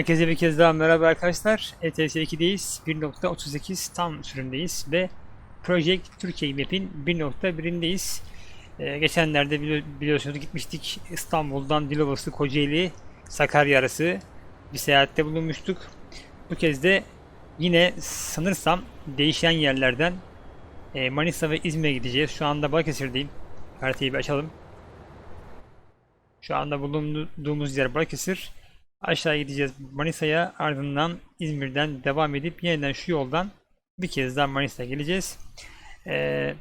Herkese bir kez daha merhaba arkadaşlar. ETS 2'deyiz. 1.38 tam sürümdeyiz ve Project Türkiye Map'in 1.1'indeyiz. Ee, geçenlerde bili- biliyorsunuz gitmiştik İstanbul'dan Dilovası, Kocaeli, Sakarya arası bir seyahatte bulunmuştuk. Bu kez de yine sanırsam değişen yerlerden e, Manisa ve İzmir'e gideceğiz. Şu anda Balıkesir'deyim. Haritayı bir açalım. Şu anda bulunduğumuz yer Balıkesir. Aşağı gideceğiz Manisa'ya ardından İzmir'den devam edip yeniden şu yoldan bir kez daha Manisa'ya geleceğiz. Ee,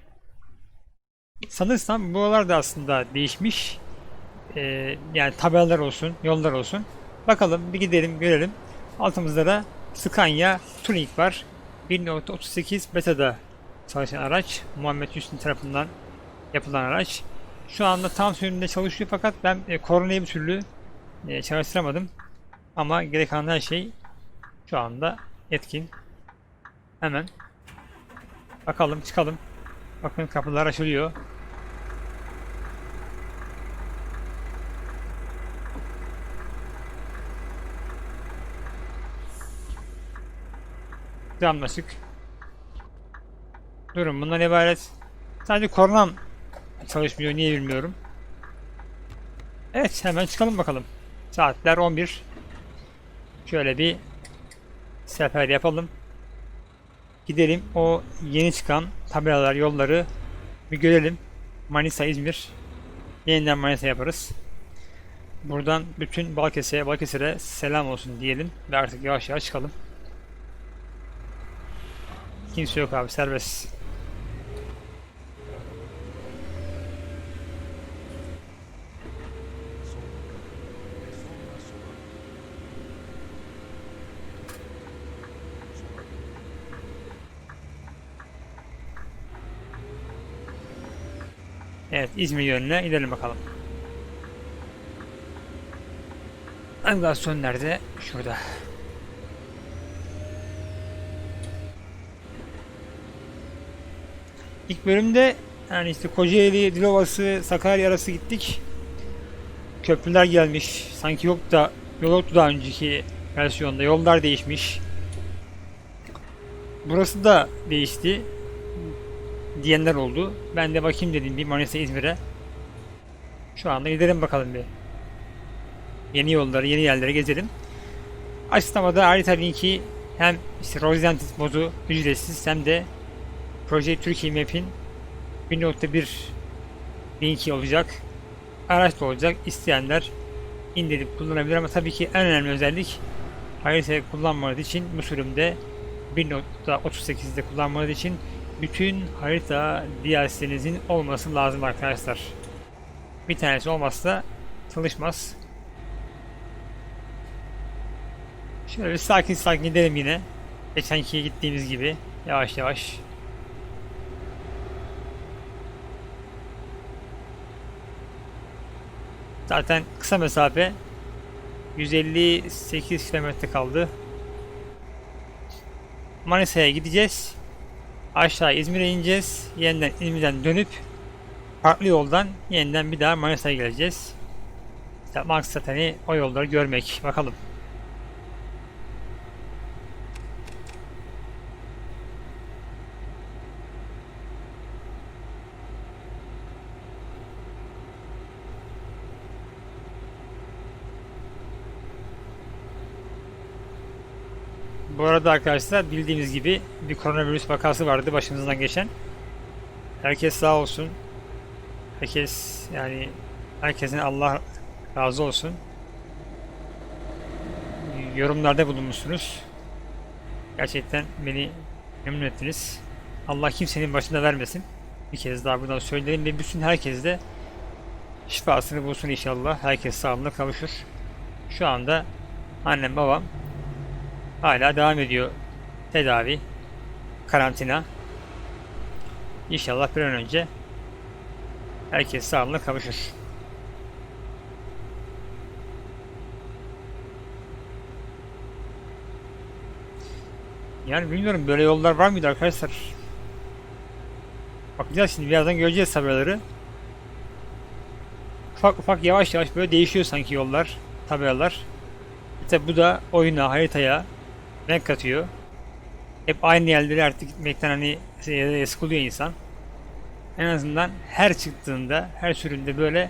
sanırsam buralar da aslında değişmiş. Ee, yani tabelalar olsun, yollar olsun. Bakalım bir gidelim görelim. Altımızda da Scania Touring var. 1.38 beta'da çalışan araç. Muhammed Hüsnü tarafından yapılan araç. Şu anda tam sürümünde çalışıyor fakat ben e, koronayı bir türlü e, çalıştıramadım. Ama gerek kalan her şey şu anda etkin. Hemen bakalım çıkalım. Bakın kapılar açılıyor. Camla çık. Durun bundan ibaret. Sadece koronam çalışmıyor niye bilmiyorum. Evet hemen çıkalım bakalım. Saatler 11. Şöyle bir sefer yapalım. Gidelim o yeni çıkan tabelalar, yolları bir görelim. Manisa, İzmir. Yeniden Manisa yaparız. Buradan bütün Balıkesir'e, Balıkesir'e selam olsun diyelim ve artık yavaş yavaş çıkalım. Kimse yok abi serbest. Evet İzmir yönüne gidelim bakalım. Navigasyon nerede? Şurada. İlk bölümde yani işte Kocaeli, Dilovası, Sakarya arası gittik. Köprüler gelmiş. Sanki yok da yol yoktu daha önceki versiyonda. Yollar değişmiş. Burası da değişti diyenler oldu. Ben de bakayım dedim bir Manisa İzmir'e. Şu anda gidelim bakalım bir. Yeni yolları, yeni yerlere gezelim. Açıklamada harita linki hem işte Rosentis modu ücretsiz hem de Proje Türkiye Map'in 1.1 linki olacak. Araç da olacak. İsteyenler indirip kullanabilir ama tabii ki en önemli özellik haritayı kullanmanız için bu sürümde 1.38'de kullanmanız için bütün harita DLC'nizin olması lazım arkadaşlar. Bir tanesi olmazsa çalışmaz. Şöyle sakin sakin gidelim yine. Geçenki gittiğimiz gibi yavaş yavaş. Zaten kısa mesafe 158 kilometre kaldı. Manisa'ya gideceğiz. Aşağı İzmir'e ineceğiz. Yeniden İzmir'den dönüp farklı yoldan yeniden bir daha Manisa'ya geleceğiz. İşte maksat o yolları görmek. Bakalım. Bu arada arkadaşlar bildiğiniz gibi bir koronavirüs vakası vardı başımızdan geçen. Herkes sağ olsun. Herkes yani herkesin Allah razı olsun. Yorumlarda bulunmuşsunuz. Gerçekten beni memnun ettiniz. Allah kimsenin başına vermesin. Bir kez daha buradan söyleyelim ve bütün herkes de şifasını bulsun inşallah. Herkes sağlığına kavuşur. Şu anda annem babam hala devam ediyor tedavi, karantina. İnşallah bir an önce herkes sağlığına kavuşur. Yani bilmiyorum böyle yollar var mıydı arkadaşlar? Bakacağız şimdi birazdan göreceğiz tabelaları. Ufak ufak yavaş yavaş böyle değişiyor sanki yollar, tabelalar. Tabi bu da oyuna, haritaya renk katıyor. Hep aynı yerlere artık gitmekten hani e, sıkılıyor insan. En azından her çıktığında, her sürümde böyle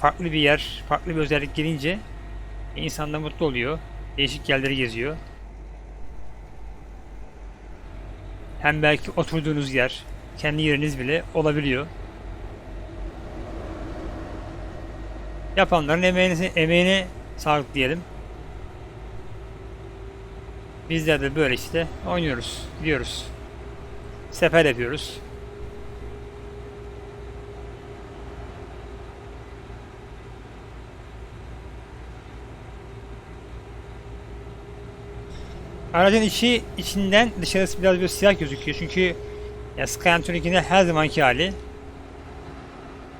farklı bir yer, farklı bir özellik gelince insan da mutlu oluyor. Değişik yerleri geziyor. Hem belki oturduğunuz yer, kendi yeriniz bile olabiliyor. Yapanların emeğine, emeğine sağlık diyelim. Bizler de böyle işte oynuyoruz, gidiyoruz. Sefer yapıyoruz. Aracın içi içinden dışarısı biraz böyle siyah gözüküyor çünkü ya Skyantron'un her zamanki hali.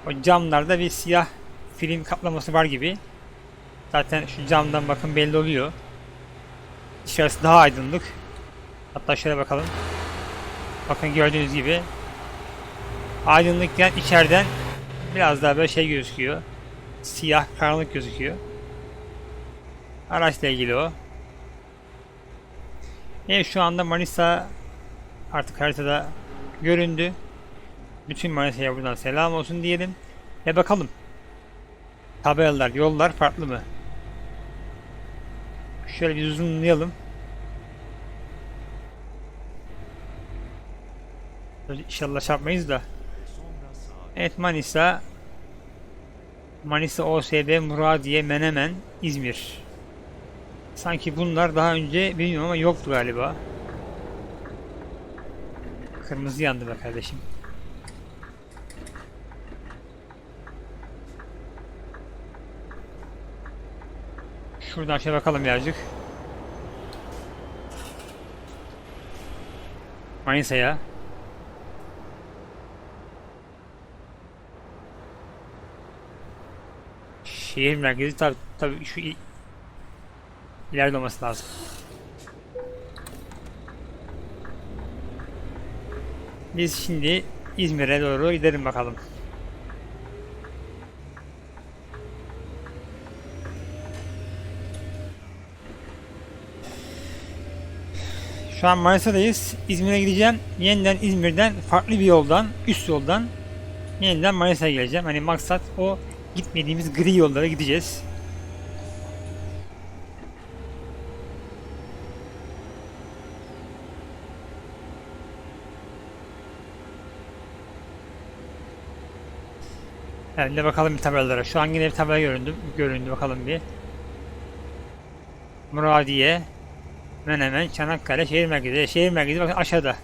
O camlarda bir siyah film kaplaması var gibi. Zaten şu camdan bakın belli oluyor. Dışarısı daha aydınlık. Hatta şöyle bakalım. Bakın gördüğünüz gibi aydınlıkken içeriden biraz daha böyle şey gözüküyor. Siyah karanlık gözüküyor. Araçla ilgili o. Evet şu anda Manisa artık haritada göründü. Bütün Manisa'ya buradan selam olsun diyelim. Ve bakalım. Tabelalar, yollar farklı mı? Şöyle bir zoomlayalım. İnşallah çarpmayız da. Evet Manisa. Manisa OSB, Muradiye, Menemen, İzmir. Sanki bunlar daha önce bilmiyorum ama yoktu galiba. Kırmızı yandı be kardeşim. Şuradan şey bakalım birazcık. Manisa'ya. Şehir merkezi tabi tabi şu il- ileride olması lazım. Biz şimdi İzmir'e doğru gidelim bakalım. Şu an Manisa'dayız. İzmir'e gideceğim. Yeniden İzmir'den farklı bir yoldan, üst yoldan yeniden Manisa'ya geleceğim. Hani maksat o gitmediğimiz gri yollara gideceğiz. Evet bakalım bir tabelalara. Şu an yine bir tabela göründü. Göründü bakalım bir. Muradiye, Menemen, Çanakkale, şehir merkezi. Şehir merkezi bakın aşağıda.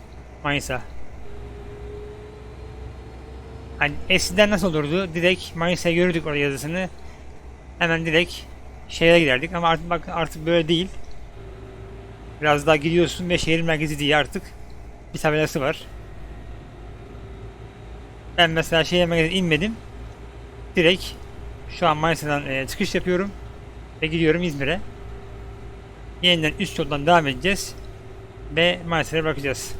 Manisa. Hani eskiden nasıl olurdu? Direkt Manisa'ya görürdük orada yazısını. Hemen direkt şehre giderdik ama artık bak artık böyle değil. Biraz daha gidiyorsun ve şehir merkezi diye artık bir tabelası var. Ben mesela şehir merkezine inmedim. Direkt şu an Manisa'dan e, çıkış yapıyorum ve gidiyorum İzmir'e. Yeniden üst yoldan devam edeceğiz ve Manisa'ya bırakacağız.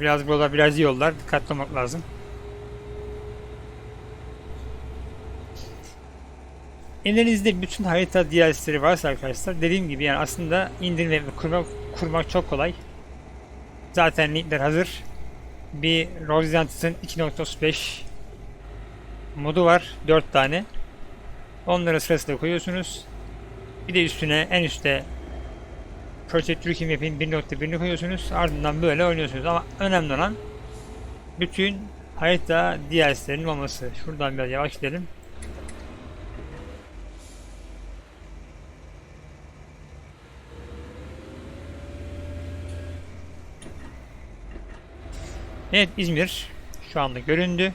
Biraz burada biraz iyi yollar. Dikkatli olmak lazım. Elinizde bütün harita DLC'leri varsa arkadaşlar dediğim gibi yani aslında indirme ve kurmak, kurmak çok kolay. Zaten linkler hazır. Bir Roseantis'in 2.35 modu var. 4 tane. Onları sırasıyla koyuyorsunuz. Bir de üstüne en üstte Project Rookie Map'in 1.1'ini koyuyorsunuz. Ardından böyle oynuyorsunuz. Ama önemli olan bütün harita DLC'lerinin olması. Şuradan biraz yavaş gidelim. Evet İzmir şu anda göründü.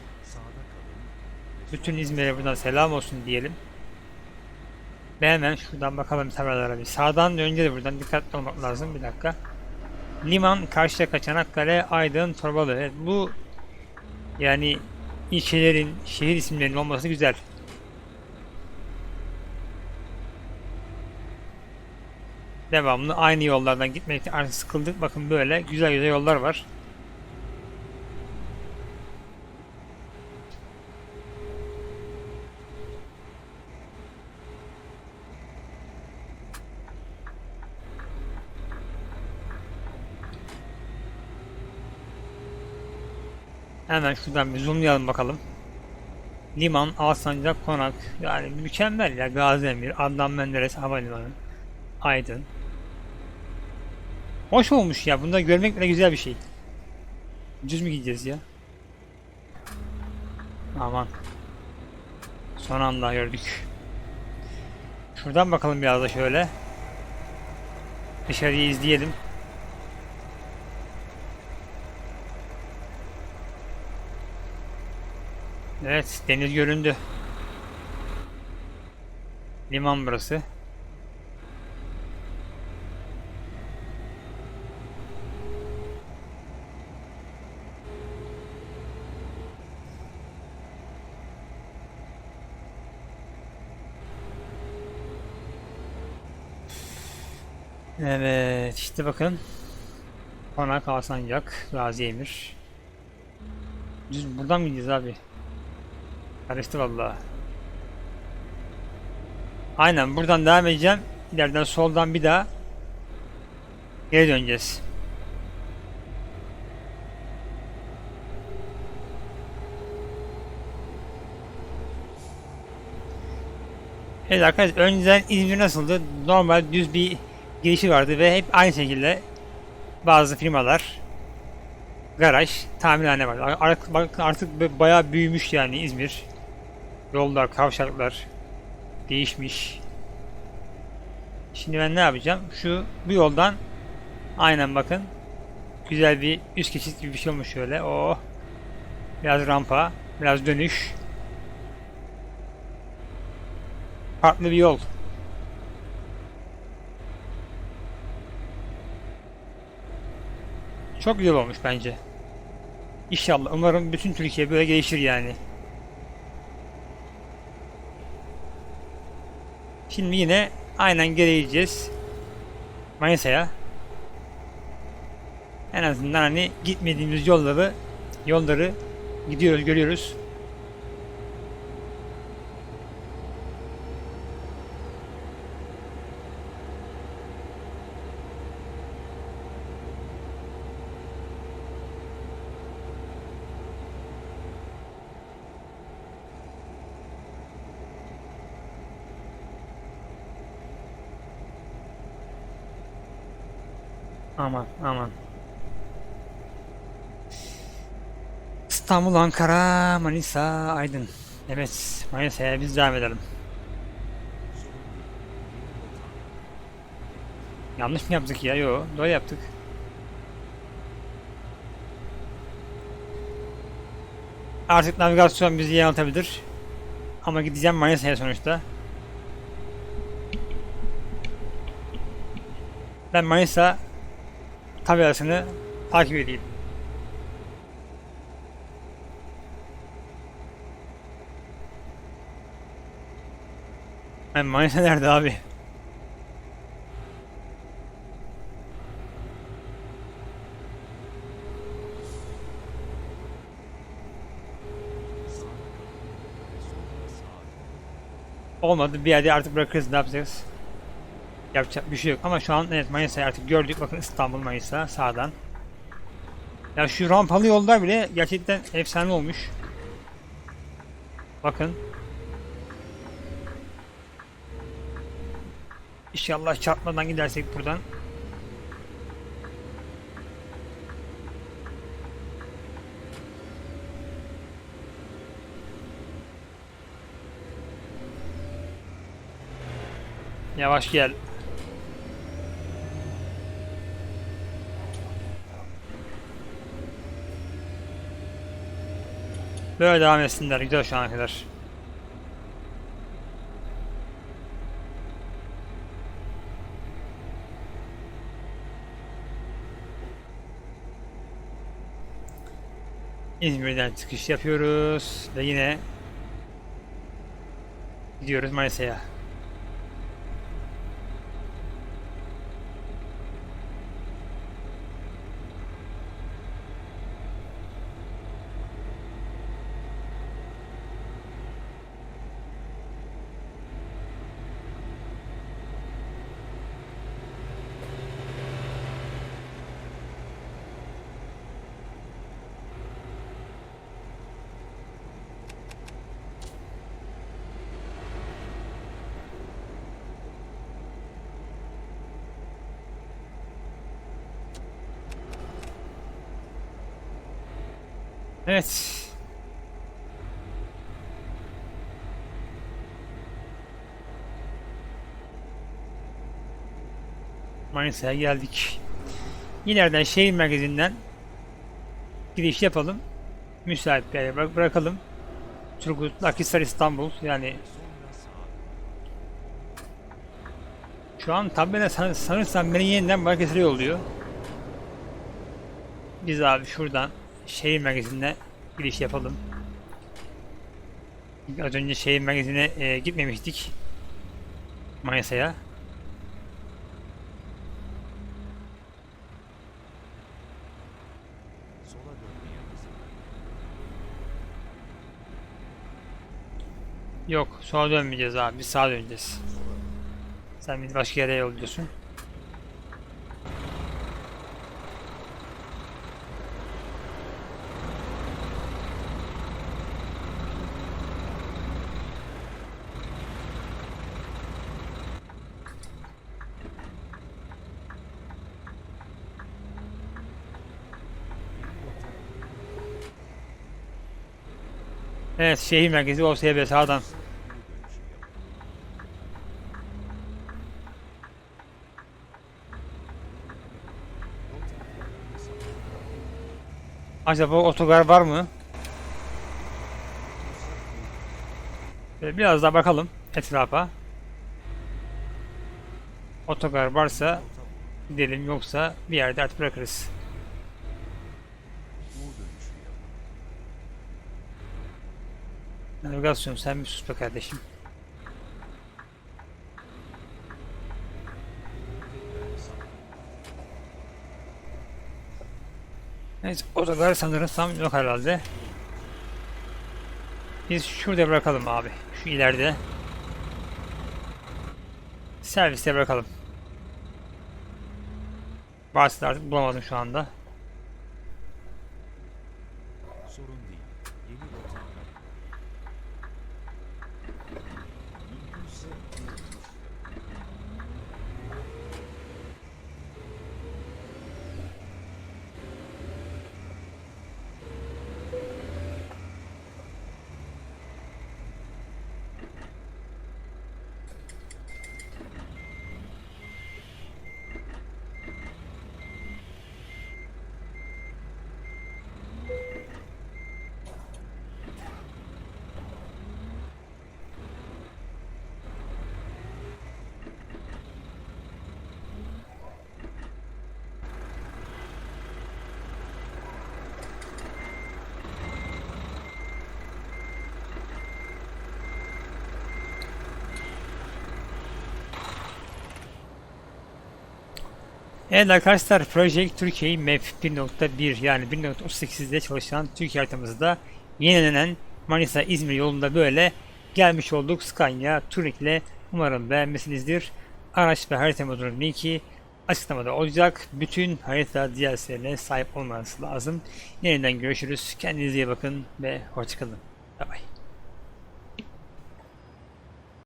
Bütün İzmir'e buradan selam olsun diyelim. Ve hemen şuradan bakalım tabelalara bir. Sağdan önce de buradan dikkatli olmak lazım. Bir dakika. Liman, Karşıyaka, Çanakkale, Aydın, Torbalı. Evet, bu yani ilçelerin, şehir isimlerinin olması güzel. Devamlı aynı yollardan gitmekten artık sıkıldık. Bakın böyle güzel güzel yollar var. Hemen şuradan bir zoomlayalım bakalım. Liman, Alsancak, Konak. Yani mükemmel ya. Gaziemir, Adnan Menderes Havalimanı, Aydın. Hoş olmuş ya. Bunda görmek bile güzel bir şey. Düz mü gideceğiz ya? Aman. Son anda gördük. Şuradan bakalım biraz da şöyle. Dışarıyı izleyelim. Evet, deniz göründü. Liman burası. Evet, işte bakın. Konak, Alsancak, Gazi Emir. Düz buradan mı gideceğiz abi? Karıştı vallahi. Aynen buradan devam edeceğim. İleriden soldan bir daha geri döneceğiz. Evet arkadaşlar önceden İzmir nasıldı? Normal düz bir girişi vardı ve hep aynı şekilde bazı firmalar garaj, tamirhane var. Artık, artık bayağı büyümüş yani İzmir. Yollar, kavşaklar değişmiş. Şimdi ben ne yapacağım? Şu bu yoldan aynen bakın güzel bir üst geçit gibi bir şey olmuş şöyle. Oh. Biraz rampa, biraz dönüş. Farklı bir yol. Çok güzel olmuş bence. İnşallah umarım bütün Türkiye böyle gelişir yani. Şimdi yine aynen geri gideceğiz. Manisa'ya. En azından hani gitmediğimiz yolları yolları gidiyoruz görüyoruz. Aman aman. İstanbul, Ankara, Manisa, Aydın. Evet, Manisa'ya biz devam edelim. Yanlış mı yaptık ya? Yo, doğru yaptık. Artık navigasyon bizi yanıltabilir. Ama gideceğim Manisa'ya sonuçta. Ben Manisa tabelasını takip edeyim. Ben Manisa nerede abi? Olmadı bir yerde artık bırakırız ne yapacağız? Yapacak bir şey yok ama şu an evet Manisa'yı artık gördük bakın İstanbul Manisa sağdan. Ya şu rampalı yollar bile gerçekten efsane olmuş. Bakın. İnşallah çarpmadan gidersek buradan. Yavaş gel. Böyle devam etsinler. Güzel şu ana kadar. İzmir'den çıkış yapıyoruz ve yine gidiyoruz Manisa'ya. Evet. Manisa'ya geldik. İleriden şehir merkezinden giriş yapalım. Müsait bir yere bırak- bırakalım. Turgut, Akhisar, İstanbul yani Şu an tabela san- sanırsam beni yeniden Balıkesir'e yolluyor. Biz abi şuradan şehir merkezine giriş yapalım. Az önce şehir merkezine e, gitmemiştik. Hazır. Yok sola dönmeyeceğiz abi biz sağa döneceğiz. Sen bizi başka yere yolluyorsun. Evet şehir merkezi OSB sağdan. Acaba otogar var mı? Biraz daha bakalım etrafa. Otogar varsa gidelim yoksa bir yerde artık bırakırız. Navigasyon sen bir sus be kardeşim. Tekrar sapın. Evet otogar sanırsam yok herhalde. Biz şurada bırakalım abi. Şu ileride. Serviste bırakalım. Varsa da artık bulamadım şu anda. Evet arkadaşlar Project Türkiye Map 1.1 yani 1.38'de çalışan Türkiye haritamızda yenilenen Manisa İzmir yolunda böyle gelmiş olduk Scania Touring ile umarım beğenmişsinizdir. Araç ve harita modunun linki açıklamada olacak. Bütün harita DLC'lerine sahip olmanız lazım. Yeniden görüşürüz. Kendinize iyi bakın ve hoşçakalın. Bye bye.